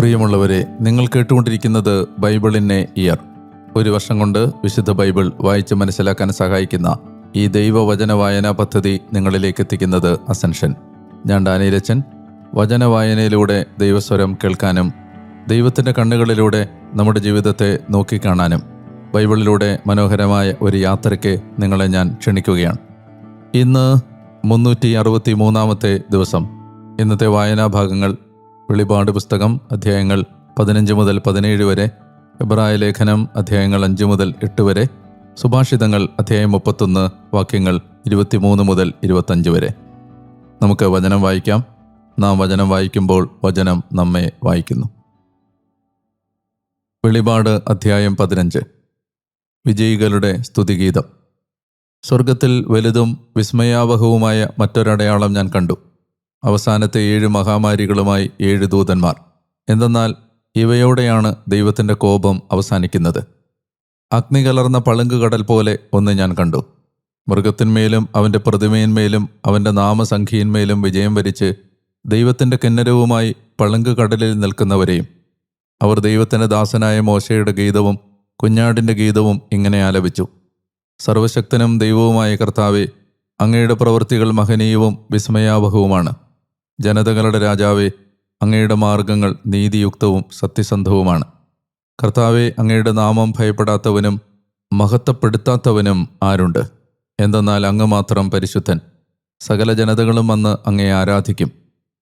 പ്രിയമുള്ളവരെ നിങ്ങൾ കേട്ടുകൊണ്ടിരിക്കുന്നത് ബൈബിളിനെ ഇയർ. ഒരു വർഷം കൊണ്ട് വിശുദ്ധ ബൈബിൾ വായിച്ച് മനസ്സിലാക്കാൻ സഹായിക്കുന്ന ഈ ദൈവവചന വായനാ പദ്ധതി നിങ്ങളിലേക്ക് എത്തിക്കുന്നത് അസൻഷൻ. ഞാൻ ഡാനിയിലച്ചൻ. വചന വായനയിലൂടെ ദൈവസ്വരം കേൾക്കാനും ദൈവത്തിന്റെ കണ്ണുകളിലൂടെ നമ്മുടെ ജീവിതത്തെ നോക്കിക്കാണാനും ബൈബിളിലൂടെ മനോഹരമായ ഒരു യാത്രയ്ക്ക് നിങ്ങളെ ഞാൻ ക്ഷണിക്കുകയാണ്. ഇന്ന് മുന്നൂറ്റി അറുപത്തി മൂന്നാമത്തെ ദിവസം. ഇന്നത്തെ വായനാ ഭാഗങ്ങൾ വെളിപാട് പുസ്തകം അധ്യായങ്ങൾ പതിനഞ്ച് മുതൽ പതിനേഴ് വരെ എബ്രായ ലേഖനം അധ്യായങ്ങൾ അഞ്ച് മുതൽ എട്ട് വരെ സുഭാഷിതങ്ങൾ അധ്യായം മുപ്പത്തൊന്ന് വാക്യങ്ങൾ ഇരുപത്തിമൂന്ന് മുതൽ ഇരുപത്തഞ്ച് വരെ. നമുക്ക് വചനം വായിക്കാം. നാം വചനം വായിക്കുമ്പോൾ വചനം നമ്മെ വായിക്കുന്നു. വെളിപാട് അധ്യായം പതിനഞ്ച്. വിജയികളുടെ സ്തുതിഗീതം. സ്വർഗത്തിൽ വലുതും വിസ്മയാവഹവുമായ മറ്റൊരടയാളം ഞാൻ കണ്ടു. അവസാനത്തെ ഏഴ് മഹാമാരികളുമായി ഏഴ് ദൂതന്മാർ. എന്തെന്നാൽ ഇവയോടെയാണ് ദൈവത്തിന്റെ കോപം അവസാനിക്കുന്നത്. അഗ്നി കലർന്ന പളുങ്കുകടൽ പോലെ ഒന്ന് ഞാൻ കണ്ടു. മൃഗത്തിന്മേലും അവന്റെ പ്രതിമയിന്മേലും അവന്റെ നാമസംഖ്യയിന്മേലും വിജയം വരിച്ച് ദൈവത്തിന്റെ കിന്നരവുമായി പളുങ്കുകടലിൽ നിൽക്കുന്നവരെയും അവർ ദൈവത്തിന്റെ ദാസനായ മോശയുടെ ഗീതവും കുഞ്ഞാടിന്റെ ഗീതവും ഇങ്ങനെ ആലപിച്ചു. സർവശക്തനും ദൈവവുമായ കർത്താവെ അങ്ങയുടെ പ്രവൃത്തികൾ മഹനീയവും വിസ്മയാവഹവുമാണ്. ജനതകളുടെ രാജാവെ അങ്ങയുടെ മാർഗങ്ങൾ നീതിയുക്തവും സത്യസന്ധവുമാണ്. കർത്താവെ അങ്ങയുടെ നാമം ഭയപ്പെടാത്തവനും മഹത്വപ്പെടുത്താത്തവനും ആരുണ്ട്? എന്തെന്നാൽ അങ്ങ് മാത്രം പരിശുദ്ധൻ. സകല ജനതകളും വന്ന് അങ്ങയെ ആരാധിക്കും.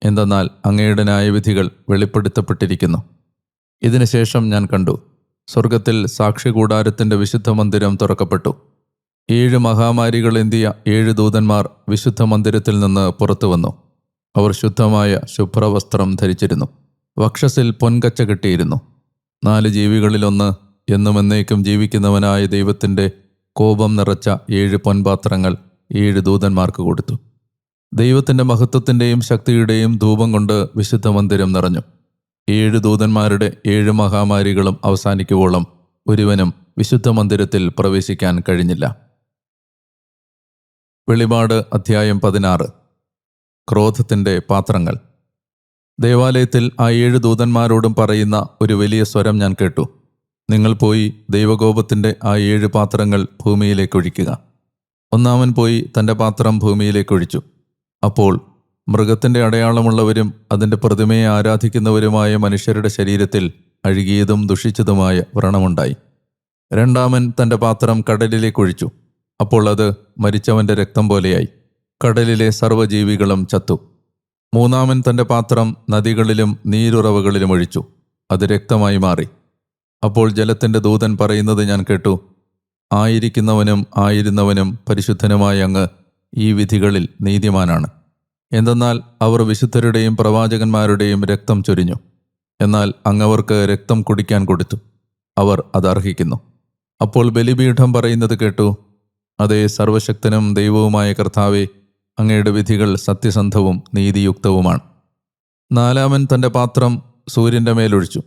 എന്തെന്നാൽ അങ്ങയുടെ ന്യായവിധികൾ വെളിപ്പെടുത്തപ്പെട്ടിരിക്കുന്നു. ഇതിനുശേഷം ഞാൻ കണ്ടു സ്വർഗത്തിൽ സാക്ഷികൂടാരത്തിന്റെ വിശുദ്ധ മന്ദിരം തുറക്കപ്പെട്ടു. ഏഴ് മഹാമാരികൾ എന്തിയ ഏഴ് ദൂതന്മാർ വിശുദ്ധ മന്ദിരത്തിൽ നിന്ന് പുറത്തു വന്നു അവർ ശുദ്ധമായ ശുഭ്രവസ്ത്രം ധരിച്ചിരുന്നു. വക്ഷസിൽ പൊൻകച്ച കെട്ടിയിരുന്നു. നാല് ജീവികളിലൊന്ന് എന്നും എന്നേക്കും ജീവിക്കുന്നവനായ ദൈവത്തിന്റെ കോപം നിറച്ച ഏഴ് പൊൻപാത്രങ്ങൾ ഏഴ് ദൂതന്മാർക്ക് കൊടുത്തു. ദൈവത്തിന്റെ മഹത്വത്തിന്റെയും ശക്തിയുടെയും ധൂപം കൊണ്ട് വിശുദ്ധ മന്ദിരം നിറഞ്ഞു. ഏഴ് ദൂതന്മാരുടെ ഏഴ് മഹാമാരികളും അവസാനിക്കുവോളം ഒരുവനും വിശുദ്ധ മന്ദിരത്തിൽ പ്രവേശിക്കാൻ കഴിഞ്ഞില്ല. വെളിപാട് അധ്യായം പതിനാറ്. ക്രോധത്തിന്റെ പാത്രങ്ങൾ. ദേവാലയത്തിൽ ആ ഏഴ് ദൂതന്മാരോടും പറയുന്ന ഒരു വലിയ സ്വരം ഞാൻ കേട്ടു. നിങ്ങൾ പോയി ദൈവകോപത്തിന്റെ ആ ഏഴ് പാത്രങ്ങൾ ഭൂമിയിലേക്ക് ഒഴിക്കുക. ഒന്നാമൻ പോയി തന്റെ പാത്രം ഭൂമിയിലേക്ക് ഒഴിച്ചു. അപ്പോൾ മൃഗത്തിന്റെ അടയാളമുള്ളവരും അതിന്റെ പ്രതിമയെ ആരാധിക്കുന്നവരുമായ മനുഷ്യരുടെ ശരീരത്തിൽ അഴുകിയതും ദുഷിച്ചതുമായ വ്രണമുണ്ടായി. രണ്ടാമൻ തന്റെ പാത്രം കടലിലേക്ക് ഒഴിച്ചു. അപ്പോൾ അത് മരിച്ചവന്റെ രക്തം പോലെയായി. കടലിലെ സർവജീവികളും ചത്തു. മൂന്നാമൻ തന്റെ പാത്രം നദികളിലും നീരുറവുകളിലും ഒഴിച്ചു. അത് രക്തമായി മാറി. അപ്പോൾ ജലത്തിന്റെ ദൂതൻ പറയുന്നത് ഞാൻ കേട്ടു. ആയിരിക്കുന്നവനും ആയിരുന്നവനും പരിശുദ്ധനുമായ അങ്ങ് ഈ വിധികളിൽ നീതിമാനാണ്. എന്തെന്നാൽ അവർ വിശുദ്ധരുടെയും പ്രവാചകന്മാരുടെയും രക്തം ചൊരിഞ്ഞു. എന്നാൽ അങ്ങവർക്ക് രക്തം കുടിക്കാൻ കൊടുത്തു. അവർ അത് അർഹിക്കുന്നു. അപ്പോൾ ബലിപീഠം പറയുന്നത് കേട്ടു. അതേ സർവശക്തനും ദൈവവുമായ കർത്താവെ അങ്ങയുടെ വിധികൾ സത്യസന്ധവും നീതിയുക്തവുമാണ്. നാലാമൻ തന്റെ പാത്രം സൂര്യന്റെ മേലൊഴിച്ചു.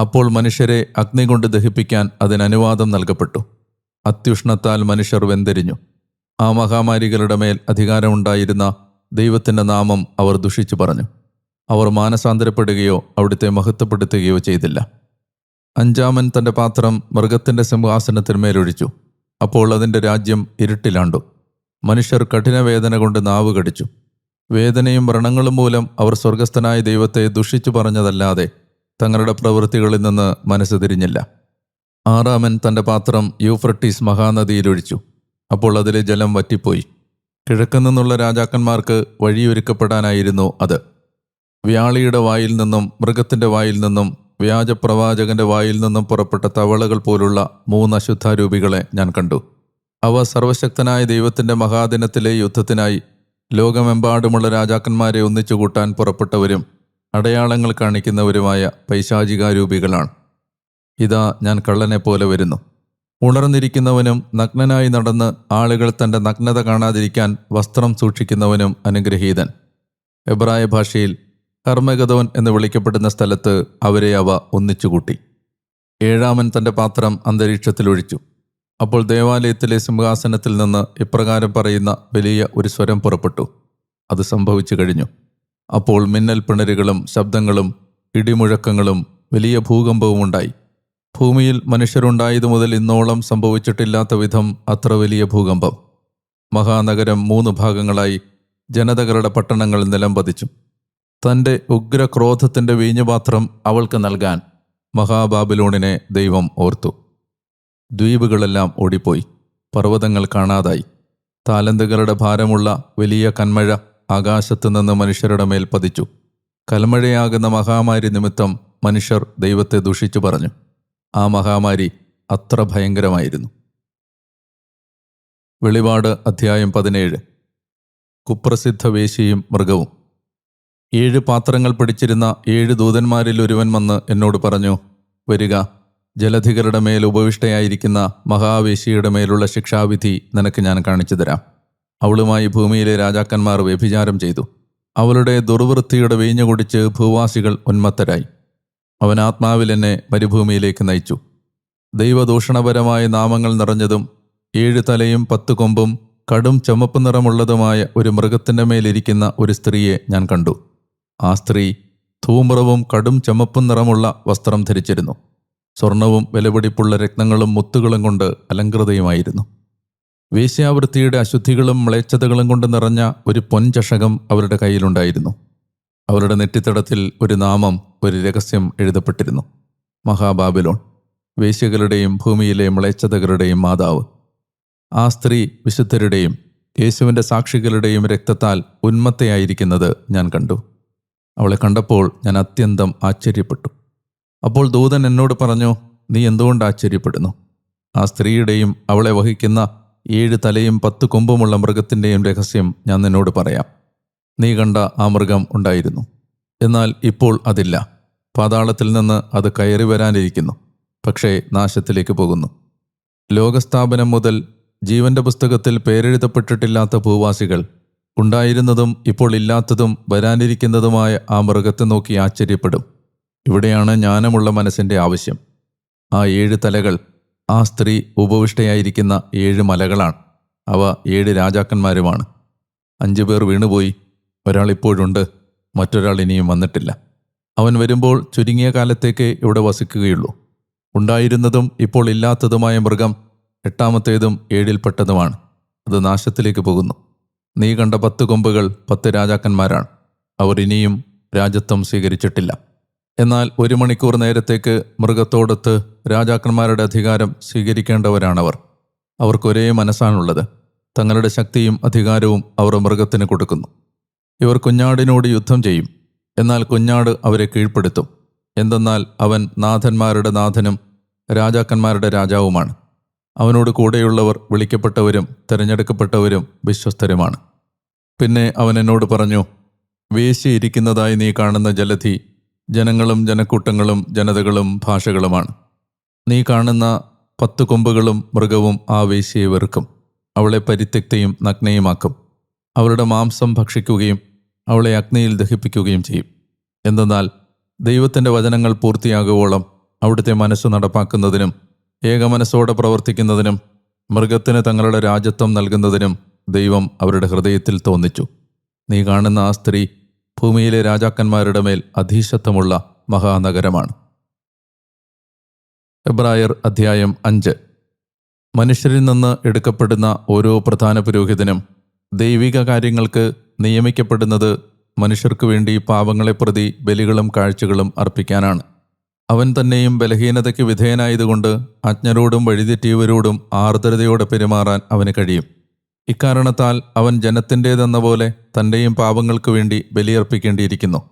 അപ്പോൾ മനുഷ്യരെ അഗ്നി കൊണ്ട് ദഹിപ്പിക്കാൻ അതിനനുവാദം നൽകപ്പെട്ടു. അത്യുഷ്ണത്താൽ മനുഷ്യർ വെന്തിരിഞ്ഞു. ആ മഹാമാരികളുടെ മേൽ അധികാരമുണ്ടായിരുന്ന ദൈവത്തിന്റെ നാമം അവർ ദുഷിച്ചു പറഞ്ഞു. അവർ മാനസാന്തരപ്പെടുകയോ അവിടുത്തെ മഹത്വപ്പെടുത്തുകയോ ചെയ്തില്ല. അഞ്ചാമൻ തന്റെ പാത്രം മൃഗത്തിന്റെ സിംഹാസനത്തിന്മേലൊഴിച്ചു. അപ്പോൾ അതിന്റെ രാജ്യം ഇരുട്ടിലാണ്ടു. മനുഷ്യർ കഠിനവേദന കൊണ്ട് നാവ് കടിച്ചു. വേദനയും വ്രണങ്ങളും മൂലം അവർ സ്വർഗസ്ഥനായ ദൈവത്തെ ദുഷിച്ചു പറഞ്ഞതല്ലാതെ തങ്ങളുടെ പ്രവൃത്തികളിൽ നിന്ന് മനസ്സ് തിരിഞ്ഞില്ല. ആറാമൻ തന്റെ പാത്രം യൂഫ്രട്ടീസ് മഹാനദിയിലൊഴിച്ചു അപ്പോൾ അതിലെ ജലം വറ്റിപ്പോയി. കിഴക്കു നിന്നുള്ള രാജാക്കന്മാർക്ക് വഴിയൊരുക്കപ്പെടാനായിരുന്നു അത്. വ്യാളിയുടെ വായിൽ നിന്നും മൃഗത്തിന്റെ വായിൽ നിന്നും വ്യാജപ്രവാചകന്റെ വായിൽ നിന്നും പുറപ്പെട്ട തവളകൾ പോലുള്ള മൂന്ന് അശുദ്ധാരൂപികളെ ഞാൻ കണ്ടു. അവ സർവശക്തനായ ദൈവത്തിന്റെ മഹാദിനത്തിലെ യുദ്ധത്തിനായി ലോകമെമ്പാടുമുള്ള രാജാക്കന്മാരെ ഒന്നിച്ചു കൂട്ടാൻ പുറപ്പെട്ടവരും അടയാളങ്ങൾ കാണിക്കുന്നവരുമായ പൈശാചികാരൂപികളാണ്. ഇതാ ഞാൻ കള്ളനെ പോലെ വരുന്നു. ഉണർന്നിരിക്കുന്നവനും നഗ്നനായി നടന്ന് ആളുകൾ തന്റെ നഗ്നത കാണാതിരിക്കാൻ വസ്ത്രം സൂക്ഷിക്കുന്നവനും അനുഗ്രഹീതൻ. എബ്രായ ഭാഷയിൽ കർമ്മഗതവൻ എന്ന് വിളിക്കപ്പെടുന്ന സ്ഥലത്ത് അവരെ അവ ഒന്നിച്ചുകൂട്ടി ഏഴാമൻ തന്റെ പാത്രം അന്തരീക്ഷത്തിൽ ഒഴിച്ചു. അപ്പോൾ ദേവാലയത്തിലെ സിംഹാസനത്തിൽ നിന്ന് ഇപ്രകാരം പറയുന്ന വലിയ ഒരു സ്വരം പുറപ്പെട്ടു. അത് സംഭവിച്ചു കഴിഞ്ഞു. അപ്പോൾ മിന്നൽ പിണരുകളും ശബ്ദങ്ങളും ഇടിമുഴക്കങ്ങളും വലിയ ഭൂകമ്പവും ഉണ്ടായി. ഭൂമിയിൽ മനുഷ്യരുണ്ടായതു മുതൽ ഇന്നോളം സംഭവിച്ചിട്ടില്ലാത്ത വിധം അത്ര വലിയ ഭൂകമ്പം. മഹാനഗരം മൂന്ന് ഭാഗങ്ങളായി ജനതകളുടെ പട്ടണങ്ങൾ നിലം പതിച്ചു. തന്റെ ഉഗ്രക്രോധത്തിന്റെ വീഞ്ഞുപാത്രം അവൾക്ക് നൽകാൻ മഹാബാബിലോണിനെ ദൈവം ഓർത്തു. ദ്വീപുകളെല്ലാം ഓടിപ്പോയി. പർവതങ്ങൾ കാണാതായി. താലന്തുകളുടെ ഭാരമുള്ള വലിയ കന്മഴ ആകാശത്തു നിന്ന് മനുഷ്യരുടെ മേൽ പതിച്ചു. കൽമഴയാകുന്ന മഹാമാരി നിമിത്തം മനുഷ്യർ ദൈവത്തെ ദുഷിച്ചു പറഞ്ഞു. ആ മഹാമാരി അത്ര ഭയങ്കരമായിരുന്നു. വെളിപാട് അധ്യായം പതിനേഴ്. കുപ്രസിദ്ധ വേശിയും മൃഗവും. ഏഴ് പാത്രങ്ങൾ പിടിച്ചിരുന്ന ഏഴ് ദൂതന്മാരിൽ ഒരുവൻ വന്ന് എന്നോട് പറഞ്ഞു വരിക ജലധികരുടെ മേൽ ഉപവിഷ്ടയായിരിക്കുന്ന മഹാവേശിയുടെ മേലുള്ള ശിക്ഷാവിധി നിനക്ക് ഞാൻ കാണിച്ചു തരാം. അവളുമായി ഭൂമിയിലെ രാജാക്കന്മാർ വ്യഭിചാരം ചെയ്തു. അവളുടെ ദുർവൃത്തിയുടെ വീഞ്ഞു കുടിച്ച് ഭൂവാസികൾ ഉന്മത്തരായി. അവൻ ആത്മാവിൽ എന്നെ മരുഭൂമിയിലേക്ക് നയിച്ചു. ദൈവദൂഷണപരമായ നാമങ്ങൾ നിറഞ്ഞതും ഏഴ് തലയും പത്ത് കൊമ്പും കടും ചുമപ്പ് നിറമുള്ളതുമായ ഒരു മൃഗത്തിന്റെ മേലിരിക്കുന്ന ഒരു സ്ത്രീയെ ഞാൻ കണ്ടു. ആ സ്ത്രീ ധൂമ്രവും കടും ചുമപ്പും നിറമുള്ള വസ്ത്രം ധരിച്ചിരുന്നു. സ്വർണവും വിലപിടിപ്പുള്ള രക്തങ്ങളും മുത്തുകളും കൊണ്ട് അലങ്കൃതയുമായിരുന്നു. വേശ്യാവൃത്തിയുടെ അശുദ്ധികളും മ്ലേച്ഛതകളും കൊണ്ട് നിറഞ്ഞ ഒരു പൊൻചഷകം അവരുടെ കയ്യിലുണ്ടായിരുന്നു. അവരുടെ നെറ്റിത്തടത്തിൽ ഒരു നാമം ഒരു രഹസ്യം എഴുതപ്പെട്ടിരുന്നു. മഹാബാബിലോൺ വേശ്യകളുടെയും ഭൂമിയിലെ മ്ലേച്ഛതകളുടെയും മാതാവ്. ആ സ്ത്രീ വിശുദ്ധരുടെയും യേശുവിന്റെ സാക്ഷികളുടെയും രക്തത്താൽ ഉന്മത്തയായിരിക്കുന്നത് ഞാൻ കണ്ടു. അവളെ കണ്ടപ്പോൾ ഞാൻ അത്യന്തം ആശ്ചര്യപ്പെട്ടു. അപ്പോൾ ദൂതൻ എന്നോട് പറഞ്ഞു നീ എന്തുകൊണ്ട് ആശ്ചര്യപ്പെടുന്നു? ആ സ്ത്രീയുടെയും അവളെ വഹിക്കുന്ന ഏഴ് തലയും പത്ത് കൊമ്പുമുള്ള മൃഗത്തിന്റെയും രഹസ്യം ഞാൻ നിന്നോട് പറയാം. നീ കണ്ട ആ മൃഗം ഉണ്ടായിരുന്നു. എന്നാൽ ഇപ്പോൾ അതില്ല. പാതാളത്തിൽ നിന്ന് അത് കയറി വരാനിരിക്കുന്നു. പക്ഷേ നാശത്തിലേക്ക് പോകുന്നു. ലോകസ്ഥാപനം മുതൽ ജീവന്റെ പുസ്തകത്തിൽ പേരെഴുതപ്പെട്ടിട്ടില്ലാത്ത ഭൂവാസികൾ ഉണ്ടായിരുന്നതും ഇപ്പോൾ ഇല്ലാത്തതും വരാനിരിക്കുന്നതുമായ ആ മൃഗത്തെ നോക്കി ആശ്ചര്യപ്പെടും. ഇവിടെയാണ് ജ്ഞാനമുള്ള മനസ്സിന്റെ ആവശ്യം. ആ ഏഴ് തലകൾ ആ സ്ത്രീ ഉപവിഷ്ടയായിരിക്കുന്ന ഏഴ് മലകളാണ്. അവ ഏഴ് രാജാക്കന്മാരുമാണ്. അഞ്ചു പേർ വീണുപോയി. ഒരാൾ ഇപ്പോഴുണ്ട് മറ്റൊരാൾ ഇനിയും വന്നിട്ടില്ല. അവൻ വരുമ്പോൾ ചുരുങ്ങിയ കാലത്തേക്ക് ഇവിടെ വസിക്കുകയുള്ളൂ. ഉണ്ടായിരുന്നതും ഇപ്പോൾ ഇല്ലാത്തതുമായ മൃഗം എട്ടാമത്തേതും ഏഴിൽപ്പെട്ടതുമാണ്. അത് നാശത്തിലേക്ക് പോകുന്നു. നീ കണ്ട പത്ത് കൊമ്പുകൾ പത്ത് രാജാക്കന്മാരാണ്. അവർ ഇനിയും രാജ്യത്വം സ്വീകരിച്ചിട്ടില്ല. എന്നാൽ ഒരു മണിക്കൂർ നേരത്തേക്ക് മൃഗത്തോടൊത്ത് രാജാക്കന്മാരുടെ അധികാരം സ്വീകരിക്കേണ്ടവരാണവർ. അവർക്കൊരേ മനസ്സാണുള്ളത്. തങ്ങളുടെ ശക്തിയും അധികാരവും അവർ മൃഗത്തിന് കൊടുക്കുന്നു. ഇവർ കുഞ്ഞാടിനോട് യുദ്ധം ചെയ്യും. എന്നാൽ കുഞ്ഞാട് അവരെ കീഴ്പ്പെടുത്തും. എന്തെന്നാൽ അവൻ നാഥന്മാരുടെ നാഥനും രാജാക്കന്മാരുടെ രാജാവുമാണ്. അവനോട് കൂടെയുള്ളവർ വിളിക്കപ്പെട്ടവരും തിരഞ്ഞെടുക്കപ്പെട്ടവരും വിശ്വസ്തരുമാണ്. പിന്നെ അവൻ എന്നോട് പറഞ്ഞു വേശിയിരിക്കുന്നതായി നീ കാണുന്ന ജലധി ജനങ്ങളും ജനക്കൂട്ടങ്ങളും ജനതകളും ഭാഷകളുമാണ്. നീ കാണുന്ന പത്ത് കൊമ്പുകളും മൃഗവും ആ വേശ്യയെ വെറുക്കും. അവളെ പരിത്യക്തയും നഗ്നയുമാക്കും. അവളുടെ മാംസം ഭക്ഷിക്കുകയും അവളെ അഗ്നിയിൽ ദഹിപ്പിക്കുകയും ചെയ്യും. എന്തെന്നാൽ ദൈവത്തിന്റെ വചനങ്ങൾ പൂർത്തിയാകുവോളം അവിടുത്തെ മനസ്സ് നടപ്പാക്കുന്നതിനും ഏകമനസ്സോടെ പ്രവർത്തിക്കുന്നതിനും മൃഗത്തിന് തങ്ങളുടെ രാജ്യത്വം നൽകുന്നതിനും ദൈവം അവരുടെ ഹൃദയത്തിൽ തോന്നിച്ചു. നീ കാണുന്ന ആ സ്ത്രീ ഭൂമിയിലെ രാജാക്കന്മാരുടെ മേൽ അധീശത്വമുള്ള മഹാനഗരമാണ്. എബ്രായർ അധ്യായം അഞ്ച്. മനുഷ്യരിൽ നിന്ന് എടുക്കപ്പെടുന്ന ഓരോ പ്രധാന പുരോഹിതനും ദൈവിക കാര്യങ്ങൾക്ക് നിയമിക്കപ്പെടുന്നത് മനുഷ്യർക്ക് വേണ്ടി പാപങ്ങളെ പ്രതി ബലികളും കാഴ്ചകളും അർപ്പിക്കാനാണ്. അവൻ തന്നെയും ബലഹീനതയ്ക്ക് വിധേയനായതുകൊണ്ട് അജ്ഞരോടും വഴിതെറ്റിയവരോടും ആർദ്രതയോടെ പെരുമാറാൻ അവന് കഴിയും. ഇക്കാരണത്താൽ അവൻ ജനത്തിന്റേതെന്ന പോലെ തന്റെയും പാപങ്ങൾക്ക് വേണ്ടി ബലിയർപ്പിക്കേണ്ടിയിരിക്കുന്നു.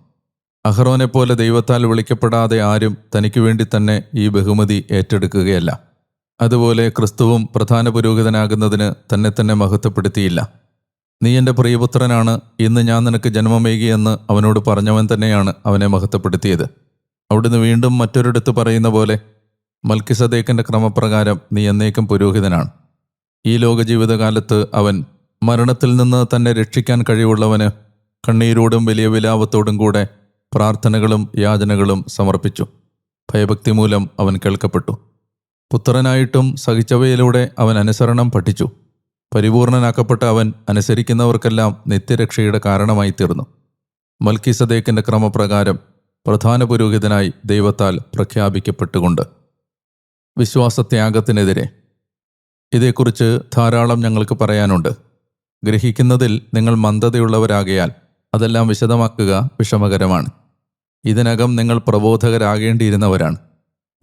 അഹ്റോനെപ്പോലെ ദൈവത്താൽ വിളിക്കപ്പെടാതെ ആരും തനിക്ക് വേണ്ടി തന്നെ ഈ ബഹുമതി ഏറ്റെടുക്കുകയല്ല. അതുപോലെ ക്രിസ്തുവും പ്രധാന പുരോഹിതനാകുന്നതിന് തന്നെ തന്നെ മഹത്വപ്പെടുത്തിയില്ല. നീ എന്റെ പ്രിയപുത്രനാണ് ഇന്ന് ഞാൻ നിനക്ക് ജന്മമേകിയെന്ന് അവനോട് പറഞ്ഞവൻ തന്നെയാണ് അവനെ മഹത്വപ്പെടുത്തിയത്. അവിടുന്ന് വീണ്ടും മറ്റൊരിടത്ത് പറയുന്ന പോലെ മൽക്കിസദേക്കിന്റെ ക്രമപ്രകാരം നീ എന്നേക്കും പുരോഹിതനാണ്. ഈ ലോക ജീവിതകാലത്ത് അവൻ മരണത്തിൽ നിന്ന് തന്നെ രക്ഷിക്കാൻ കഴിവുള്ളവന് കണ്ണീരോടും വലിയ വിലാപത്തോടും കൂടെ പ്രാർത്ഥനകളും യാചനകളും സമർപ്പിച്ചു. ഭയഭക്തി മൂലം അവൻ കേൾക്കപ്പെട്ടു. പുത്രനായിട്ടും സഹിച്ചവയിലൂടെ അവൻ അനുസരണം പഠിച്ചു. പരിപൂർണനാക്കപ്പെട്ട അവൻ അനുസരിക്കുന്നവർക്കെല്ലാം നിത്യരക്ഷയുടെ കാരണമായി തീർന്നു. മൽക്കിസദേക്കിന്റെ ക്രമപ്രകാരം പ്രധാന പുരോഹിതനായി ദൈവത്താൽ പ്രഖ്യാപിക്കപ്പെട്ടുകൊണ്ട്. വിശ്വാസത്യാഗത്തിനെതിരെ ഇതേക്കുറിച്ച് ധാരാളം ഞങ്ങൾക്ക് പറയാനുണ്ട്. ഗ്രഹിക്കുന്നതിൽ നിങ്ങൾ മന്ദതയുള്ളവരാകയാൽ അതെല്ലാം വിശദമാക്കുക വിഷമകരമാണ്. ഇതിനകം നിങ്ങൾ പ്രബോധകരാകേണ്ടിയിരുന്നവരാണ്.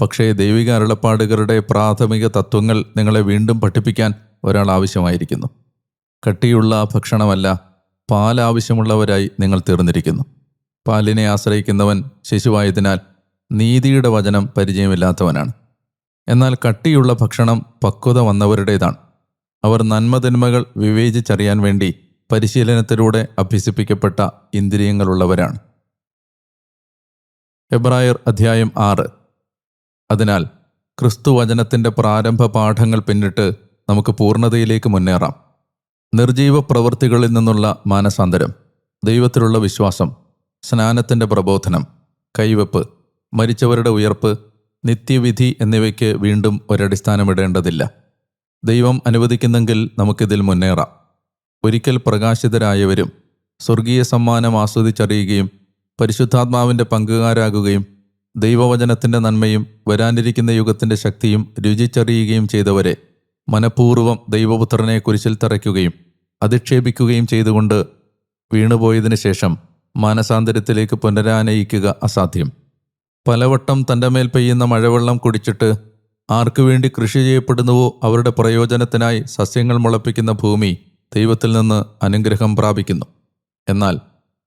പക്ഷേ ദൈവിക അരുളപ്പാടുകളുടെ പ്രാഥമിക തത്വങ്ങൾ നിങ്ങളെ വീണ്ടും പഠിപ്പിക്കാൻ ഒരാൾ ആവശ്യമായിരിക്കുന്നു. കട്ടിയുള്ള ഭക്ഷണമല്ല പാൽ ആവശ്യമുള്ളവരായി നിങ്ങൾ തീർന്നിരിക്കുന്നു. പാലിനെ ആശ്രയിക്കുന്നവൻ ശിശുവായതിനാൽ നീതിയുടെ വചനം പരിചയമില്ലാത്തവനാണ്. എന്നാൽ കട്ടിയുള്ള ഭക്ഷണം പക്വത വന്നവരുടേതാണ്. അവർ നന്മതിന്മകൾ വിവേചിച്ചറിയാൻ വേണ്ടി പരിശീലനത്തിലൂടെ അഭ്യസിപ്പിക്കപ്പെട്ട ഇന്ദ്രിയങ്ങളുള്ളവരാണ്. എബ്രായർ അധ്യായം ആറ്. അതിനാൽ ക്രിസ്തുവചനത്തിന്റെ പ്രാരംഭ പാഠങ്ങൾ പിന്നിട്ട് നമുക്ക് പൂർണതയിലേക്ക് മുന്നേറാം. നിർജീവ പ്രവൃത്തികളിൽ നിന്നുള്ള മാനസാന്തരം ദൈവത്തിലുള്ള വിശ്വാസം സ്നാനത്തിന്റെ പ്രബോധനം കൈവെപ്പ് മരിച്ചവരുടെ ഉയർപ്പ് നിത്യവിധി എന്നിവയ്ക്ക് വീണ്ടും ഒരടിസ്ഥാനമിടേണ്ടതില്ല. ദൈവം അനുവദിക്കുന്നെങ്കിൽ നമുക്കിതിൽ മുന്നേറാം. ഒരിക്കൽ പ്രകാശിതരായവരും സ്വർഗീയ സമ്മാനം ആസ്വദിച്ചറിയുകയും പരിശുദ്ധാത്മാവിന്റെ പങ്കുകാരാകുകയും ദൈവവചനത്തിന്റെ നന്മയും വരാനിരിക്കുന്ന യുഗത്തിന്റെ ശക്തിയും രുചിച്ചറിയുകയും ചെയ്തവരെ മനഃപൂർവം ദൈവപുത്രനെ കുരിശിൽ തറയ്ക്കുകയും അധിക്ഷേപിക്കുകയും ചെയ്തുകൊണ്ട് വീണുപോയതിനു ശേഷം മാനസാന്തരത്തിലേക്ക് പുനരാനയിക്കുക അസാധ്യം. പലവട്ടം തന്റെ മേൽ പെയ്യുന്ന മഴവെള്ളം കുടിച്ചിട്ട് ആർക്കു വേണ്ടി കൃഷി ചെയ്യപ്പെടുന്നുവോ അവരുടെ പ്രയോജനത്തിനായി സസ്യങ്ങൾ മുളപ്പിക്കുന്ന ഭൂമി ദൈവത്തിൽ നിന്ന് അനുഗ്രഹം പ്രാപിക്കുന്നു. എന്നാൽ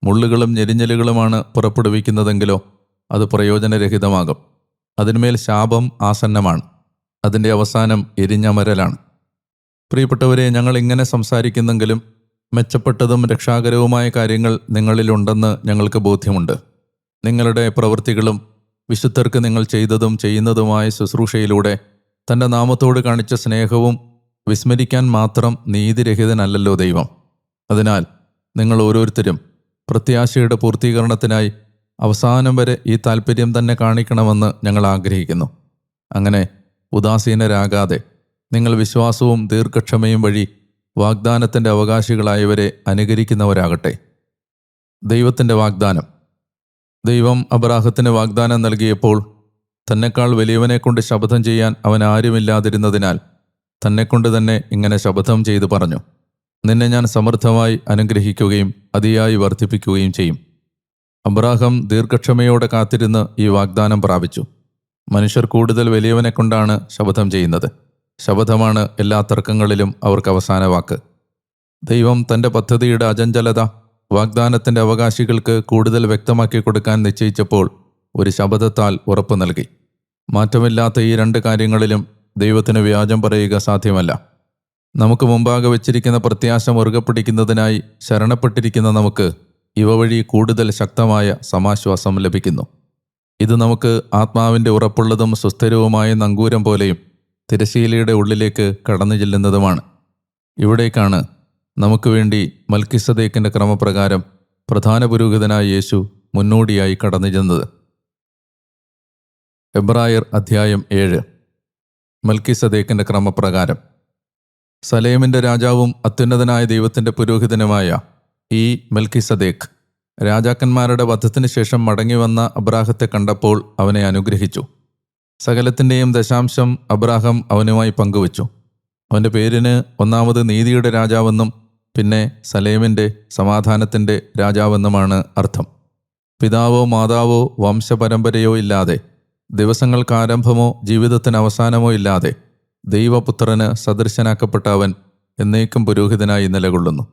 മുള്ളുകളും ഞെരിഞ്ഞലുകളുമാണ് പുറപ്പെടുവിക്കുന്നതെങ്കിലോ അത് പ്രയോജനരഹിതമാകും. അതിന്മേൽ ശാപം ആസന്നമാണ്. അതിന്റെ അവസാനം എരിഞ്ഞമരലാണ്. പ്രിയപ്പെട്ടവരെ ഞങ്ങൾ ഇങ്ങനെ സംസാരിക്കുന്നെങ്കിലും മെച്ചപ്പെട്ടതും രക്ഷാകരവുമായ കാര്യങ്ങൾ നിങ്ങളിലുണ്ടെന്ന് ഞങ്ങൾക്ക് ബോധ്യമുണ്ട്. നിങ്ങളുടെ പ്രവൃത്തികളും വിശുദ്ധർക്ക് നിങ്ങൾ ചെയ്തതും ചെയ്യുന്നതുമായ ശുശ്രൂഷയിലൂടെ തന്റെ നാമത്തോട് കാണിച്ച സ്നേഹവും വിസ്മരിക്കാൻ മാത്രം നീതിരഹിതനല്ലല്ലോ ദൈവം. അതിനാൽ നിങ്ങൾ ഓരോരുത്തരും പ്രത്യാശയുടെ പൂർത്തീകരണത്തിനായി അവസാനം വരെ ഈ താല്പര്യം തന്നെ കാണിക്കണമെന്ന് ഞങ്ങൾ ആഗ്രഹിക്കുന്നു. അങ്ങനെ ഉദാസീനരാകാതെ നിങ്ങൾ വിശ്വാസവും ദീർഘക്ഷമയും വഴി വാഗ്ദാനത്തിന്റെ അവകാശികളായവരെ അനുകരിക്കുന്നവരാകട്ടെ. ദൈവത്തിന്റെ വാഗ്ദാനം ദൈവം അബ്രാഹത്തിന് വാഗ്ദാനം നൽകിയപ്പോൾ തന്നെക്കാൾ വലിയവനെ കൊണ്ട് ശപഥം ചെയ്യാൻ അവൻ ആരുമില്ലാതിരുന്നതിനാൽ തന്നെക്കൊണ്ട് തന്നെ ഇങ്ങനെ ശപഥം ചെയ്തു പറഞ്ഞു. നിന്നെ ഞാൻ സമൃദ്ധമായി അനുഗ്രഹിക്കുകയും അതിയായി വർദ്ധിപ്പിക്കുകയും ചെയ്യും. അബ്രാഹം ദീർഘക്ഷമയോടെ കാത്തിരുന്ന് ഈ വാഗ്ദാനം പ്രാപിച്ചു. മനുഷ്യർ കൂടുതൽ വലിയവനെ കൊണ്ടാണ് ശപഥം ചെയ്യുന്നത്. ശപഥമാണ് എല്ലാ തർക്കങ്ങളിലും അവർക്ക് അവസാന വാക്ക്. ദൈവം തന്റെ പദ്ധതിയുടെ അചഞ്ചലത വാഗ്ദാനത്തിന്റെ അവകാശികൾക്ക് കൂടുതൽ വ്യക്തമാക്കി കൊടുക്കാൻ നിശ്ചയിച്ചപ്പോൾ ഒരു ശബ്ദത്താൽ ഉറപ്പു നൽകി. മാറ്റമില്ലാത്ത ഈ രണ്ട് കാര്യങ്ങളിലും ദൈവത്തിന് വ്യാജം പറയുക സാധ്യമല്ല. നമുക്ക് മുമ്പാകെ വെച്ചിരിക്കുന്ന പ്രത്യാശ മുറുകെ പിടിക്കുന്നതിനായി ശരണപ്പെട്ടിരിക്കുന്ന നമുക്ക് ഇവ വഴി കൂടുതൽ ശക്തമായ സമാശ്വാസം ലഭിക്കുന്നു. ഇത് നമുക്ക് ആത്മാവിന്റെ ഉറപ്പുള്ളതും സുസ്ഥിരവുമായ നങ്കൂരം പോലെയും തിരശീലയുടെ ഉള്ളിലേക്ക് കടന്നു ചെല്ലുന്നതുമാണ്. ഇവിടേക്കാണ് നമുക്ക് വേണ്ടി മൽക്കിസദേക്കിന്റെ ക്രമപ്രകാരം പ്രധാന പുരോഹിതനായ യേശു മുന്നോടിയായി കടന്നു ചെന്നത്. എബ്രായർ അധ്യായം ഏഴ്. മൽക്കിസദേക്കിന്റെ ക്രമപ്രകാരം. സലേമിന്റെ രാജാവും അത്യുന്നതനായ ദൈവത്തിന്റെ പുരോഹിതനുമായ ഈ മൽക്കിസദേക്ക് രാജാക്കന്മാരുടെ വധത്തിന് ശേഷം മടങ്ങി വന്ന അബ്രാഹത്തെ കണ്ടപ്പോൾ അവനെ അനുഗ്രഹിച്ചു. സകലത്തിന്റെയും ദശാംശം അബ്രാഹം അവനുമായി പങ്കുവച്ചു. അവന്റെ പേരിന് ഒന്നാമത് നീതിയുടെ രാജാവെന്നും പിന്നെ സലേമിന്റെ സമാധാനത്തിന്റെ രാജാവെന്നുമാണ് അർത്ഥം. പിതാവോ മാതാവോ വംശപരമ്പരയോ ഇല്ലാതെ ദിവസങ്ങൾക്ക് ആരംഭമോ ജീവിതത്തിന് അവസാനമോ ഇല്ലാതെ ദൈവപുത്രന് സദൃശനാക്കപ്പെട്ട അവൻ എന്നേക്കും പുരോഹിതനായി നിലകൊള്ളുന്നു.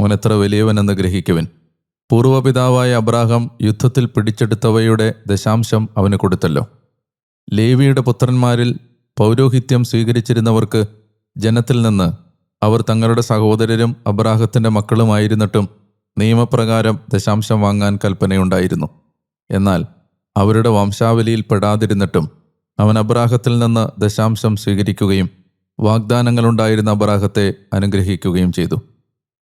അവനെത്ര വലിയവനെന്ന് ഗ്രഹിക്കുവൻ. പൂർവപിതാവായ അബ്രാഹം യുദ്ധത്തിൽ പിടിച്ചെടുത്തവയുടെ ദശാംശം അവന് കൊടുത്തല്ലോ. ലേവിയുടെ പുത്രന്മാരിൽ പൗരോഹിത്യം സ്വീകരിച്ചിരുന്നവർക്ക് ജനത്തിൽ നിന്ന് അവർ തങ്ങളുടെ സഹോദരരും അബ്രാഹത്തിന്റെ മക്കളുമായിരുന്നിട്ടും നിയമപ്രകാരം ദശാംശം വാങ്ങാൻ കൽപ്പനയുണ്ടായിരുന്നു. എന്നാൽ അവരുടെ വംശാവലിയിൽ പെടാതിരുന്നിട്ടും അവൻ അബ്രാഹത്തിൽ നിന്ന് ദശാംശം സ്വീകരിക്കുകയും വാഗ്ദാനങ്ങളുണ്ടായിരുന്ന അബ്രാഹത്തെ അനുഗ്രഹിക്കുകയും ചെയ്തു.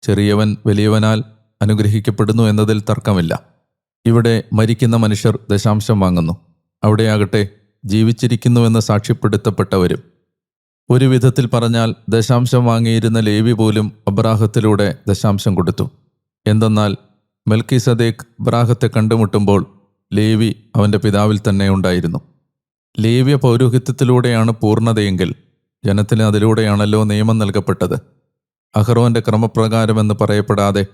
ചെറിയവൻ വലിയവനാൽ അനുഗ്രഹിക്കപ്പെടുന്നു എന്നതിൽ തർക്കമില്ല. ഇവിടെ മരിക്കുന്ന മനുഷ്യർ ദശാംശം വാങ്ങുന്നു. അവിടെയാകട്ടെ ജീവിച്ചിരിക്കുന്നുവെന്ന് സാക്ഷ്യപ്പെടുത്തപ്പെട്ടവരും ഒരു വിധത്തിൽ പറഞ്ഞാൽ ദശാംശം വാങ്ങിയിരുന്ന ലേവി പോലും അബ്രാഹത്തിലൂടെ ദശാംശം കൊടുത്തു. എന്തെന്നാൽ മെൽക്കി സദേഖ് അബ്രാഹത്തെ കണ്ടുമുട്ടുമ്പോൾ ലേവി അവന്റെ പിതാവിൽ തന്നെ ഉണ്ടായിരുന്നു. ലേവ്യ പൗരോഹിത്യത്തിലൂടെയാണ് പൂർണതയെങ്കിൽ ജനത്തിന് അതിലൂടെയാണല്ലോ നിയമം നൽകപ്പെട്ടത്. അഹ്റോന്റെ ക്രമപ്രകാരമെന്ന് പറയപ്പെടാതെ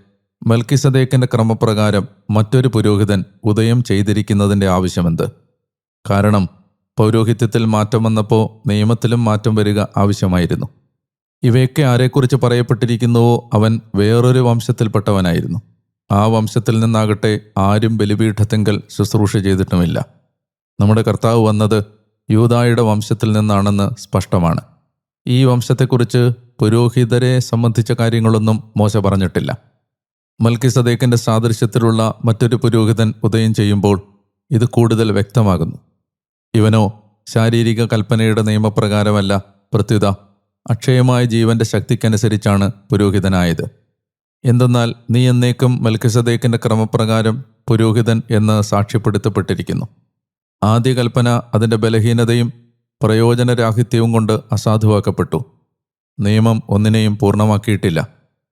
മൽക്കിസദേക്കിന്റെ ക്രമപ്രകാരം മറ്റൊരു പുരോഹിതൻ ഉദയം ചെയ്തിരിക്കുന്നതിന്റെ ആവശ്യമെന്ത്? കാരണം പൗരോഹിത്യത്തിൽ മാറ്റം വന്നപ്പോൾ നിയമത്തിലും മാറ്റം വരിക ആവശ്യമായിരുന്നു. ഇവയൊക്കെ ആരെക്കുറിച്ച് പറയപ്പെട്ടിരിക്കുന്നുവോ അവൻ വേറൊരു വംശത്തിൽപ്പെട്ടവനായിരുന്നു. ആ വംശത്തിൽ നിന്നാകട്ടെ ആരും ബലിപീഠത്തെങ്കിൽ ശുശ്രൂഷ ചെയ്തിട്ടുമില്ല. നമ്മുടെ കർത്താവ് വന്നത് യൂതായുടെ വംശത്തിൽ നിന്നാണെന്ന് സ്പഷ്ടമാണ്. ഈ വംശത്തെക്കുറിച്ച് പുരോഹിതരെ സംബന്ധിച്ച കാര്യങ്ങളൊന്നും മോശ പറഞ്ഞിട്ടില്ല. മൽക്കിസദേക്കിന്റെ സാദൃശ്യത്തിലുള്ള മറ്റൊരു പുരോഹിതൻ ഉദയം ചെയ്യുമ്പോൾ ഇത് കൂടുതൽ വ്യക്തമാകുന്നു. ഇവനോ ശാരീരിക കൽപ്പനയുടെ നിയമപ്രകാരമല്ല പ്രത്യുത. അക്ഷയമായ ജീവന്റെ ശക്തിക്കനുസരിച്ചാണ് പുരോഹിതനായത്. എന്തെന്നാൽ നീ എന്നേക്കും മൽക്കിസദേക്കിന്റെ ക്രമപ്രകാരം പുരോഹിതൻ എന്ന് സാക്ഷ്യപ്പെടുത്തപ്പെട്ടിരിക്കുന്നു. ആദ്യ കൽപ്പന അതിന്റെ ബലഹീനതയും പ്രയോജനരാഹിത്യവും കൊണ്ട് അസാധുവാക്കപ്പെട്ടു. നിയമം ഒന്നിനെയും പൂർണമാക്കിയിട്ടില്ല.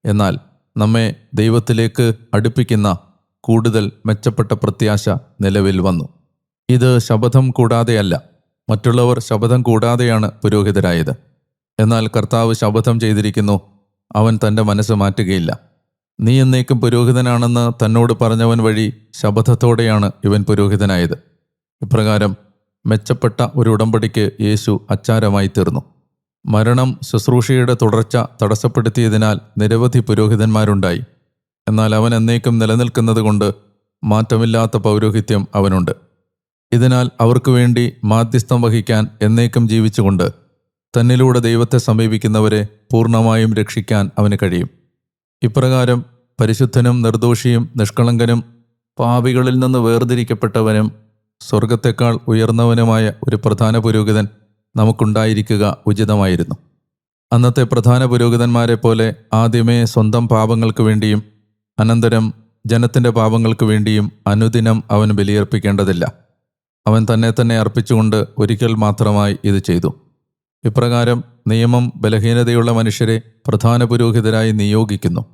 എന്നാൽ നമ്മെ ദൈവത്തിലേക്ക് അടുപ്പിക്കുന്ന കൂടുതൽ മെച്ചപ്പെട്ട പ്രത്യാശ നിലവിൽ വന്നു. ഇത് ശപഥം കൂടാതെയല്ല മറ്റുള്ളവർ ശപഥം കൂടാതെയാണ് പുരോഹിതരായത്. എന്നാൽ കർത്താവ് ശപഥം ചെയ്തിരിക്കുന്നു അവൻ തന്റെ മനസ്സ് മാറ്റുകയില്ല. നീ എന്നേക്കും പുരോഹിതനാണെന്ന് തന്നോട് പറഞ്ഞവൻ വഴി ശപഥത്തോടെയാണ് ഇവൻ പുരോഹിതനായത്. ഇപ്രകാരം മെച്ചപ്പെട്ട ഒരു ഉടമ്പടിക്ക് യേശു അച്ചാരമായി തീർന്നു. മരണം ശുശ്രൂഷയുടെ തുടർച്ച തടസ്സപ്പെടുത്തിയതിനാൽ നിരവധി പുരോഹിതന്മാരുണ്ടായി. എന്നാൽ അവൻ എന്നേക്കും നിലനിൽക്കുന്നതുകൊണ്ട് മാറ്റമില്ലാത്ത പൗരോഹിത്യം അവനുണ്ട്. ഇതിനാൽ അവർക്ക് വേണ്ടി മാധ്യസ്ഥം വഹിക്കാൻ എന്നേക്കും ജീവിച്ചുകൊണ്ട് തന്നിലൂടെ ദൈവത്തെ സമീപിക്കുന്നവരെ പൂർണമായും രക്ഷിക്കാൻ അവന് കഴിയും. ഇപ്രകാരം പരിശുദ്ധനും നിർദോഷിയും നിഷ്കളങ്കനും പാപികളിൽ നിന്ന് വേർതിരിക്കപ്പെട്ടവനും സ്വർഗത്തെക്കാൾ ഉയർന്നവനുമായ ഒരു പ്രധാന പുരോഹിതൻ നമുക്കുണ്ടായിരിക്കുക ഉചിതമായിരുന്നു. അന്നത്തെ പ്രധാന പുരോഹിതന്മാരെ പോലെ ആദ്യമേ സ്വന്തം പാപങ്ങൾക്ക് വേണ്ടിയും അനന്തരം ജനത്തിന്റെ പാപങ്ങൾക്ക് വേണ്ടിയും അനുദിനം അവൻ ബലിയർപ്പിക്കേണ്ടതില്ല. അവൻ തന്നെ തന്നെ അർപ്പിച്ചുകൊണ്ട് ഒരിക്കൽ മാത്രമായി ഇത് ചെയ്തു. ഇപ്രകാരം നിയമം ബലഹീനതയുള്ള മനുഷ്യരെ പ്രധാന പുരോഹിതരായി നിയോഗിക്കുന്നു.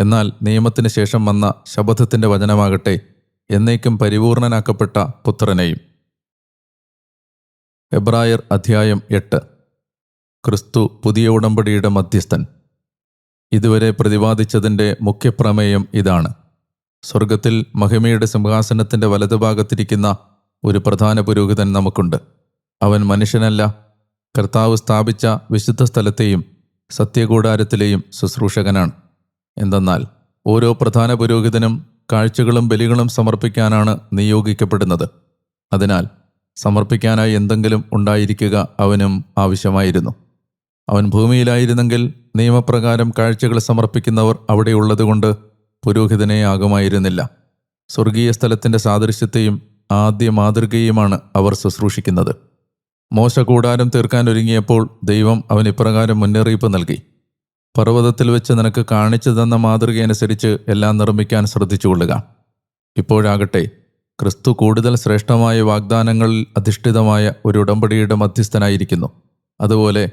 എന്നാൽ നിയമത്തിന് ശേഷം വന്ന ശബദത്തിന്റെ വചനമാകട്ടെ എന്നേക്കും പരിപൂർണനാക്കപ്പെട്ട പുത്രനെയും. എബ്രായർ അധ്യായം എട്ട്. ക്രിസ്തു പുതിയ ഉടമ്പടിയുടെ മധ്യസ്ഥൻ. ഇതുവരെ പ്രതിപാദിച്ചതിന്റെ മുഖ്യപ്രമേയം ഇതാണ്. സ്വർഗത്തിൽ മഹിമയുടെ സിംഹാസനത്തിന്റെ വലതുഭാഗത്തിരിക്കുന്ന ഒരു പ്രധാന പുരോഹിതൻ നമുക്കുണ്ട്. അവൻ മനുഷ്യനല്ല. കർത്താവ് സ്ഥാപിച്ച വിശുദ്ധ സ്ഥലത്തെയും സത്യകൂടാരത്തിലെയും ശുശ്രൂഷകനാണ്. എന്തെന്നാൽ ഓരോ പ്രധാന പുരോഹിതനും കാഴ്ചകളും ബലികളും സമർപ്പിക്കാനാണ് നിയോഗിക്കപ്പെടുന്നത്. അതിനാൽ സമർപ്പിക്കാനായി എന്തെങ്കിലും ഉണ്ടായിരിക്കുക അവനും ആവശ്യമായിരുന്നു. അവൻ ഭൂമിയിലായിരുന്നെങ്കിൽ നിയമപ്രകാരം കാഴ്ചകൾ സമർപ്പിക്കുന്നവർ അവിടെയുള്ളതുകൊണ്ട് പുരോഹിതനെ ആകുമായിരുന്നില്ല. സ്വർഗീയ സ്ഥലത്തിന്റെ സാദൃശ്യത്തെയും ആദ്യ മാതൃകയുമാണ് അവർ ശുശ്രൂഷിക്കുന്നത്. മോശ കൂടാരം തീർക്കാൻ ഒരുങ്ങിയപ്പോൾ ദൈവം അവൻ ഇപ്രകാരം മുന്നറിയിപ്പ് നൽകി. പർവതത്തിൽ വെച്ച് നിനക്ക് കാണിച്ചു തന്ന മാതൃകയനുസരിച്ച് എല്ലാം നിർമ്മിക്കാൻ ശ്രദ്ധിച്ചുകൊള്ളുക. ഇപ്പോഴാകട്ടെ ക്രിസ്തു കൂടുതൽ ശ്രേഷ്ഠമായ വാഗ്ദാനങ്ങളിൽ അധിഷ്ഠിതമായ ഒരു ഉടമ്പടിയുടെ മധ്യസ്ഥനായിരിക്കുന്നു. അതുപോലെ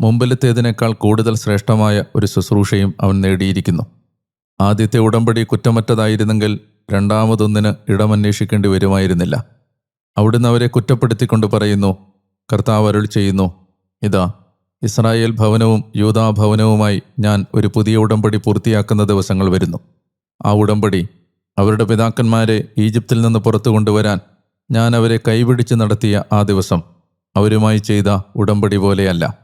മുമ്പിലത്തേതിനേക്കാൾ കൂടുതൽ ശ്രേഷ്ഠമായ ഒരു ശുശ്രൂഷയും അവൻ നേടിയിരിക്കുന്നു. ആദ്യത്തെ ഉടമ്പടി കുറ്റമറ്റതായിരുന്നെങ്കിൽ രണ്ടാമതൊന്നിന് ഇടമന്വേഷിക്കേണ്ടി വരുമായിരുന്നില്ല. അവിടുന്ന് അവരെ കുറ്റപ്പെടുത്തിക്കൊണ്ട് പറയുന്നു കർത്താവ് അരുൾ ചെയ്യുന്നു ഇതാ ഇസ്രായേൽ ഭവനവും യൂതാ ഭവനവുമായി ഞാൻ ഒരു പുതിയ ഉടമ്പടി പൂർത്തിയാക്കുന്ന ദിവസങ്ങൾ വരുന്നു. ആ ഉടമ്പടി അവരുടെ പിതാക്കന്മാരെ ഈജിപ്തിൽ നിന്ന് പുറത്തു കൊണ്ടുവരാൻ ഞാൻ അവരെ കൈപിടിച്ച് നടത്തിയ ആ ദിവസം അവരുമായി ചെയ്ത ഉടമ്പടി പോലെയല്ല.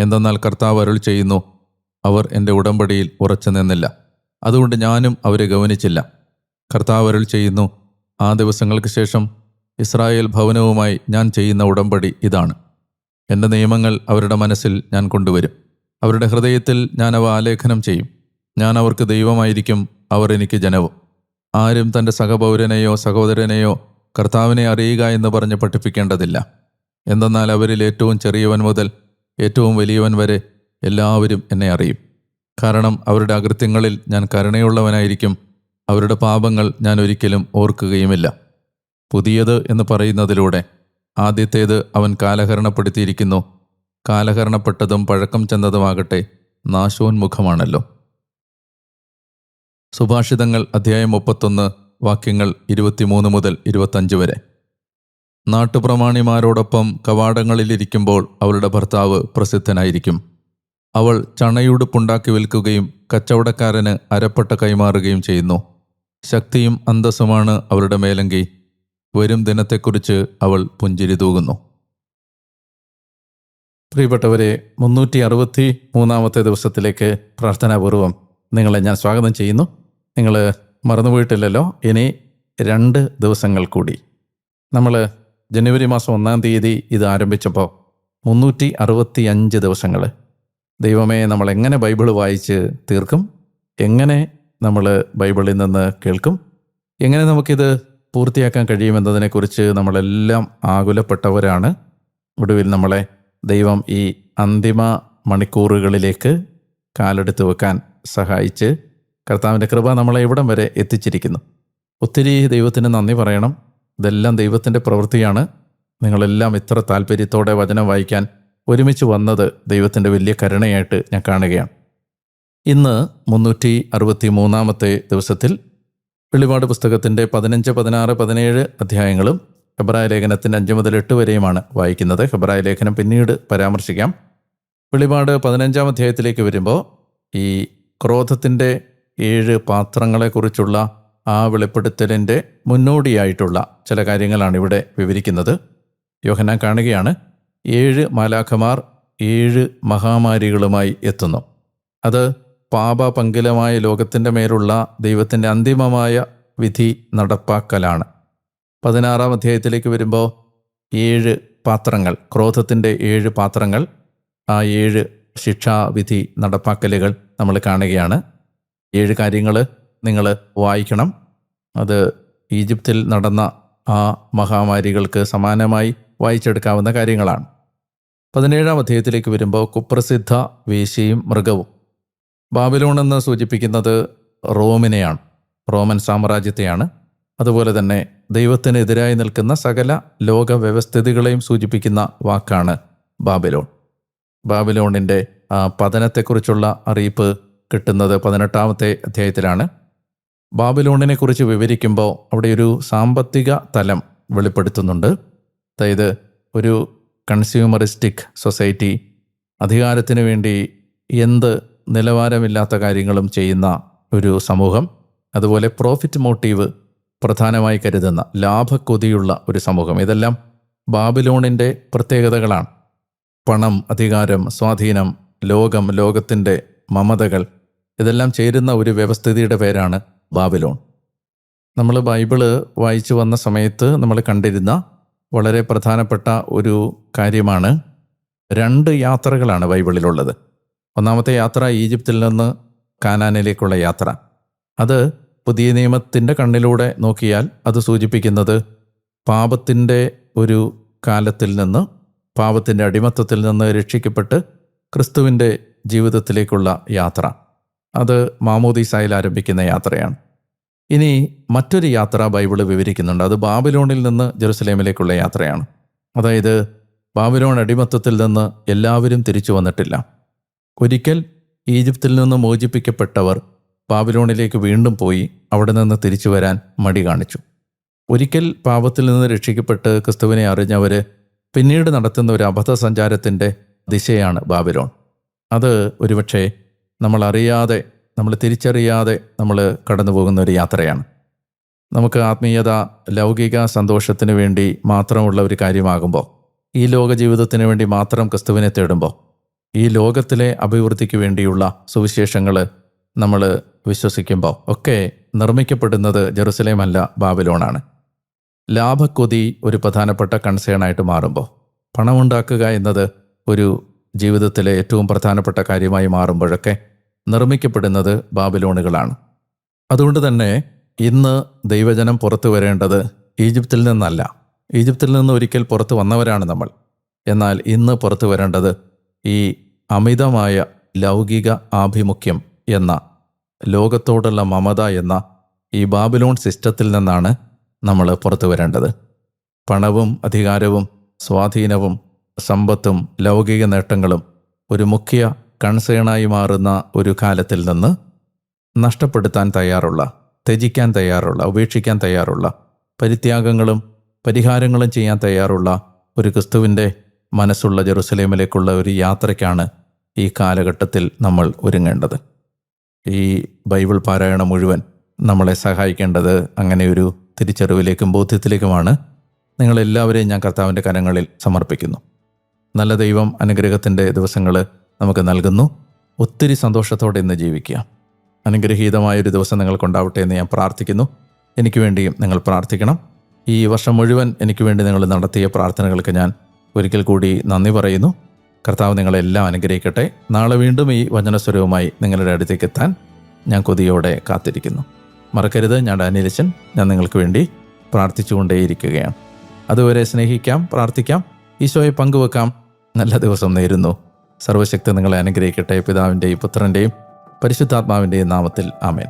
എന്തെന്നാൽ കർത്താവ് അരുൾ ചെയ്യുന്നു അവർ എന്റെ ഉടമ്പടിയിൽ ഉറച്ചു നിന്നില്ല. അതുകൊണ്ട് ഞാനും അവരെ ഗവനിച്ചില്ല. കർത്താവ് അരുൾ ചെയ്യുന്നു. ആ ദിവസങ്ങൾക്ക് ശേഷം ഇസ്രായേൽ ഭവനവുമായി ഞാൻ ചെയ്യുന്ന ഉടമ്പടി ഇതാണ്. എന്റെ നിയമങ്ങൾ അവരുടെ മനസ്സിൽ ഞാൻ കൊണ്ടുവരും. അവരുടെ ഹൃദയത്തിൽ ഞാൻ അവ ആലേഖനം ചെയ്യും. ഞാൻ അവർക്ക് ദൈവമായിരിക്കും അവർ എനിക്ക് ജനവും. ആരും തന്റെ സഹപൗരനെയോ സഹോദരനെയോ കർത്താവിനെ അറിയുക എന്ന് പറഞ്ഞ് പഠിപ്പിക്കേണ്ടതില്ല. എന്തെന്നാൽ അവരിൽ ഏറ്റവും ചെറിയവൻ മുതൽ ഏറ്റവും വലിയവൻ വരെ എല്ലാവരും എന്നെ അറിയും. കാരണം അവരുടെ അകൃത്യങ്ങളിൽ ഞാൻ കരുണയുള്ളവനായിരിക്കും അവരുടെ പാപങ്ങൾ ഞാൻ ഒരിക്കലും ഓർക്കുകയുമില്ല. പുതിയത് എന്ന് പറയുന്നതിലൂടെ ആദ്യത്തേത് അവൻ കാലഹരണപ്പെടുത്തിയിരിക്കുന്നു. കാലഹരണപ്പെട്ടതും പഴക്കം ചെന്നതുമാകട്ടെ നാശോന്മുഖമാണല്ലോ സുഭാഷിതങ്ങൾ അധ്യായം മുപ്പത്തൊന്ന് വാക്യങ്ങൾ ഇരുപത്തിമൂന്ന് മുതൽ ഇരുപത്തഞ്ച് വരെ. നാട്ടുപ്രമാണിമാരോടൊപ്പം കവാടങ്ങളിലിരിക്കുമ്പോൾ അവളുടെ ഭർത്താവ് പ്രസിദ്ധനായിരിക്കും. അവൾ ചണയുടുപ്പുണ്ടാക്കി വിൽക്കുകയും കച്ചവടക്കാരന് അരപ്പട്ട കൈമാറുകയും ചെയ്യുന്നു. ശക്തിയും അന്തസ്സുമാണ് അവരുടെ മേലങ്കി. വരും ദിനത്തെക്കുറിച്ച് അവൾ പുഞ്ചിരി തൂകുന്നു. പ്രിയപ്പെട്ടവരെ മുന്നൂറ്റി അറുപത്തി മൂന്നാമത്തെ ദിവസത്തിലേക്ക് പ്രാർത്ഥനാപൂർവം നിങ്ങളെ ഞാൻ സ്വാഗതം ചെയ്യുന്നു. നിങ്ങൾ മറന്നുപോയിട്ടില്ലല്ലോ? ഇനി രണ്ട് ദിവസങ്ങൾ കൂടി. നമ്മൾ ജനുവരി മാസം ഒന്നാം തീയതി ഇത് ആരംഭിച്ചപ്പോൾ മുന്നൂറ്റി അറുപത്തി അഞ്ച് ദിവസങ്ങൾ. ദൈവമേ നമ്മൾ എങ്ങനെ ബൈബിൾ വായിച്ച് തീർക്കും? എങ്ങനെ നമ്മൾ ബൈബിളിൽ നിന്ന് കേൾക്കും. എങ്ങനെ നമുക്കിത് പൂർത്തിയാക്കാൻ കഴിയുമെന്നതിനെക്കുറിച്ച് നമ്മളെല്ലാം ആകുലപ്പെട്ടവരാണ്. ഒടുവിൽ നമ്മളെ ദൈവം ഈ അന്തിമ മണിക്കൂറുകളിലേക്ക് കാലെടുത്ത് വെക്കാൻ സഹായിച്ച് കർത്താവിന്റെ കൃപ നമ്മളെ ഇവിടം വരെ എത്തിച്ചിരിക്കുന്നു. ഒത്തിരി ദൈവത്തിന് നന്ദി പറയണം. ഇതെല്ലാം ദൈവത്തിന്റെ പ്രവൃത്തിയാണ്. നിങ്ങളെല്ലാം ഇത്ര താല്പര്യത്തോടെ വചനം വായിക്കാൻ ഒരുമിച്ച് വന്നത് ദൈവത്തിന്റെ വലിയ കരുണയായിട്ട് ഞാൻ കാണുകയാണ്. ഇന്ന് മുന്നൂറ്റി അറുപത്തി മൂന്നാമത്തെ ദിവസത്തിൽ വെളിപാട് പുസ്തകത്തിന്റെ പതിനഞ്ച് പതിനാറ് പതിനേഴ് അധ്യായങ്ങളും ഹെബ്രായ ലേഖനത്തിന്റെ അഞ്ച് മുതൽ എട്ട് വരെയുമാണ് വായിക്കുന്നത്. ഹെബ്രായ ലേഖനം പിന്നീട് പരാമർശിക്കാം. വെളിപാട് പതിനഞ്ചാം അധ്യായത്തിലേക്ക് വരുമ്പോൾ ഈ ക്രോധത്തിന്റെ ഏഴ് പാത്രങ്ങളെക്കുറിച്ചുള്ള ആ വെളിപ്പെടുത്തലിന്റെ മുന്നോടിയായിട്ടുള്ള ചില കാര്യങ്ങളാണ് ഇവിടെ വിവരിക്കുന്നത്. യോഹന കാണുകയാണ് ഏഴ് മാലാഖമാർ ഏഴ് മഹാമാരികളുമായി എത്തുന്നു. അത് പാപപങ്കിലമായ ലോകത്തിന്റെ മേലുള്ള ദൈവത്തിന്റെ അന്തിമമായ വിധി നടപ്പാക്കലാണ്. പതിനാറാം അധ്യായത്തിലേക്ക് വരുമ്പോൾ ഏഴ് പാത്രങ്ങൾ ക്രോധത്തിന്റെ ഏഴ് പാത്രങ്ങൾ ആ ഏഴ് ശിക്ഷാവിധി നടപ്പാക്കലുകൾ നമ്മൾ കാണുകയാണ്. ഏഴ് കാര്യങ്ങൾ നിങ്ങൾ വായിക്കണം. അത് ഈജിപ്തിൽ നടന്ന ആ മഹാമാരികൾക്ക് സമാനമായി വായിച്ചെടുക്കാവുന്ന കാര്യങ്ങളാണ്. പതിനേഴാം അധ്യായത്തിലേക്ക് വരുമ്പോൾ കുപ്രസിദ്ധ വേശിയും മൃഗവും. ബാബിലോൺ എന്ന് സൂചിപ്പിക്കുന്നത് റോമിനെയാണ് റോമൻ സാമ്രാജ്യത്തെയാണ്. അതുപോലെ തന്നെ ദൈവത്തിനെതിരായി നിൽക്കുന്ന സകല ലോക വ്യവസ്ഥിതികളെയും സൂചിപ്പിക്കുന്ന വാക്കാണ് ബാബിലോൺ. ബാബിലോണിന്റെ പതനത്തെക്കുറിച്ചുള്ള അറിയിപ്പ് കിട്ടുന്നത് പതിനെട്ടാമത്തെ അധ്യായത്തിലാണ്. ബാബിലോണിനെ കുറിച്ച് വിവരിക്കുമ്പോൾ അവിടെ ഒരു സാമ്പത്തിക തലം വെളിപ്പെടുത്തുന്നുണ്ട്. അതായത് ഒരു കൺസ്യൂമറിസ്റ്റിക് സൊസൈറ്റി അധികാരത്തിന് വേണ്ടി എന്ത് നിലവാരമില്ലാത്ത കാര്യങ്ങളും ചെയ്യുന്ന ഒരു സമൂഹം അതുപോലെ പ്രോഫിറ്റ് മോട്ടീവ് പ്രധാനമായി കരുതുന്ന ലാഭക്കൊതിയുള്ള ഒരു സമൂഹം. ഇതെല്ലാം ബാബിലോണിന്റെ പ്രത്യേകതകളാണ്. പണം അധികാരം സ്വാധീനം ലോകം ലോകത്തിന്റെ മമതകൾ ഇതെല്ലാം ചേരുന്ന ഒരു വ്യവസ്ഥിതിയുടെ പേരാണ് ബാബിലോൺ. നമ്മൾ ബൈബിൾ വായിച്ചു വന്ന സമയത്ത് നമ്മൾ കണ്ടിരുന്ന വളരെ പ്രധാനപ്പെട്ട ഒരു കാര്യമാണ് രണ്ട് യാത്രകളാണ് ബൈബിളിലുള്ളത്. ഒന്നാമത്തെ യാത്ര ഈജിപ്തിൽ നിന്ന് കാനാനിലേക്കുള്ള യാത്ര. അത് പുതിയ നിയമത്തിന്റെ കണ്ണിലൂടെ നോക്കിയാൽ അത് സൂചിപ്പിക്കുന്നത് പാപത്തിന്റെ ഒരു കാലത്തിൽ നിന്ന് പാപത്തിന്റെ അടിമത്തത്തിൽ നിന്ന് രക്ഷിക്കപ്പെട്ട് ക്രിസ്തുവിന്റെ ജീവിതത്തിലേക്കുള്ള യാത്ര. അത് മാമോദീസായിൽ ആരംഭിക്കുന്ന യാത്രയാണ്. ഇനി മറ്റൊരു യാത്ര ബൈബിൾ വിവരിക്കുന്നുണ്ട്. അത് ബാബിലോണിൽ നിന്ന് ജെറുസലേമിലേക്കുള്ള യാത്രയാണ്. അതായത് ബാബിലോൺ അടിമത്തത്തിൽ നിന്ന് എല്ലാവരും തിരിച്ചു വന്നിട്ടില്ല. ഒരിക്കൽ ഈജിപ്തിൽ നിന്ന് മോചിപ്പിക്കപ്പെട്ടവർ ബാബിലോണിലേക്ക് വീണ്ടും പോയി അവിടെ നിന്ന് തിരിച്ചു വരാൻ മടി കാണിച്ചു. ഒരിക്കൽ പാപത്തിൽ നിന്ന് രക്ഷിക്കപ്പെട്ട് ക്രിസ്തുവിനെ അറിഞ്ഞവർ പിന്നീട് നടത്തുന്ന ഒരു അബദ്ധസഞ്ചാരത്തിന്റെ ദിശയാണ് ബാബിലോൺ. അത് ഒരുപക്ഷെ നമ്മൾ അറിയാതെ നമ്മൾ തിരിച്ചറിയാതെ നമ്മൾ കടന്നു പോകുന്ന ഒരു യാത്രയാണ്. നമുക്ക് ആത്മീയത ലൗകിക സന്തോഷത്തിന് വേണ്ടി മാത്രമുള്ള ഒരു കാര്യമാകുമ്പോൾ ഈ ലോക ജീവിതത്തിന് വേണ്ടി മാത്രം ക്രിസ്തുവിനെ തേടുമ്പോൾ ഈ ലോകത്തിലെ അഭിവൃദ്ധിക്ക് വേണ്ടിയുള്ള സുവിശേഷങ്ങൾ നമ്മൾ വിശ്വസിക്കുമ്പോൾ ഒക്കെ നിർമ്മിക്കപ്പെടുന്നത് ജെറുസലേം അല്ല ബാബിലോണാണ്. ലാഭക്കൊതി ഒരു പ്രധാനപ്പെട്ട കൺസേണായിട്ട് മാറുമ്പോൾ പണമുണ്ടാക്കുക എന്നത് ഒരു ജീവിതത്തിലെ ഏറ്റവും പ്രധാനപ്പെട്ട കാര്യമായി മാറുമ്പോഴൊക്കെ നിർമ്മിക്കപ്പെടുന്നത് ബാബിലോണുകളാണ്. അതുകൊണ്ട് തന്നെ ഇന്ന് ദൈവജനം പുറത്തു വരേണ്ടത് ഈജിപ്തിൽ നിന്നല്ല. ഈജിപ്തിൽ നിന്ന് ഒരിക്കൽ പുറത്തു വന്നവരാണ് നമ്മൾ. എന്നാൽ ഇന്ന് പുറത്തു വരേണ്ടത് ഈ അമിതമായ ലൗകിക ആഭിമുഖ്യം എന്ന ലോകത്തോടുള്ള മമത എന്ന ഈ ബാബിലോൺ സിസ്റ്റത്തിൽ നിന്നാണ് നമ്മൾ പുറത്തു വരേണ്ടത്. പണവും അധികാരവും സ്വാധീനവും സമ്പത്തും ലൗകിക നേട്ടങ്ങളും ഒരു മുഖ്യ കൺസേണായി മാറുന്ന ഒരു കാലത്തിൽ നിന്ന് നഷ്ടപ്പെടുത്താൻ തയ്യാറുള്ള ത്യജിക്കാൻ തയ്യാറുള്ള ഉപേക്ഷിക്കാൻ തയ്യാറുള്ള പരിത്യാഗങ്ങളും പരിഹാരങ്ങളും ചെയ്യാൻ തയ്യാറുള്ള ഒരു ക്രിസ്തുവിന്റെ മനസ്സുള്ള ജെറുസലേമിലേക്കുള്ള ഒരു യാത്രയ്ക്കാണ് ഈ കാലഘട്ടത്തിൽ നമ്മൾ ഒരുങ്ങേണ്ടത്. ഈ ബൈബിൾ പാരായണം മുഴുവൻ നമ്മളെ സഹായിക്കേണ്ടത് അങ്ങനെ ഒരു തിരിച്ചറിവിലേക്കും ബോധ്യത്തിലേക്കുമാണ്. നിങ്ങളെല്ലാവരെയും ഞാൻ കർത്താവിന്റെ കരങ്ങളിൽ സമർപ്പിക്കുന്നു. നല്ല ദൈവം അനുഗ്രഹത്തിന്റെ ദിവസങ്ങൾ നമുക്ക് നൽകുന്നു. ഒത്തിരി സന്തോഷത്തോടെ ഇന്ന് ജീവിക്കുക. അനുഗ്രഹീതമായൊരു ദിവസം നിങ്ങൾക്കുണ്ടാവട്ടെ എന്ന് ഞാൻ പ്രാർത്ഥിക്കുന്നു. എനിക്ക് വേണ്ടിയും നിങ്ങൾ പ്രാർത്ഥിക്കണം. ഈ വർഷം മുഴുവൻ എനിക്ക് വേണ്ടി നിങ്ങൾ നടത്തിയ പ്രാർത്ഥനകൾക്ക് ഞാൻ ഒരിക്കൽ കൂടി നന്ദി പറയുന്നു. കർത്താവ് നിങ്ങളെല്ലാം അനുഗ്രഹിക്കട്ടെ. നാളെ വീണ്ടും ഈ വചനസ്വരവുമായി നിങ്ങളുടെ അടുത്തേക്ക് എത്താൻ ഞാൻ കൊതിയോടെ കാത്തിരിക്കുന്നു. മറക്കരുത് ഞാൻ അനിലച്ചൻ ഞാൻ നിങ്ങൾക്ക് വേണ്ടി പ്രാർത്ഥിച്ചുകൊണ്ടേയിരിക്കുകയാണ്. അതുവരെ സ്നേഹിക്കാം പ്രാർത്ഥിക്കാം. ഈശോയെ പങ്കുവെക്കാം. നല്ല ദിവസം നേരുന്നു. സർവശക്തി നിങ്ങളെ അനുഗ്രഹിക്കട്ടെ. പിതാവിന്റെയും പുത്രന്റെയും പരിശുദ്ധാത്മാവിന്റെയും നാമത്തിൽ ആമേൻ.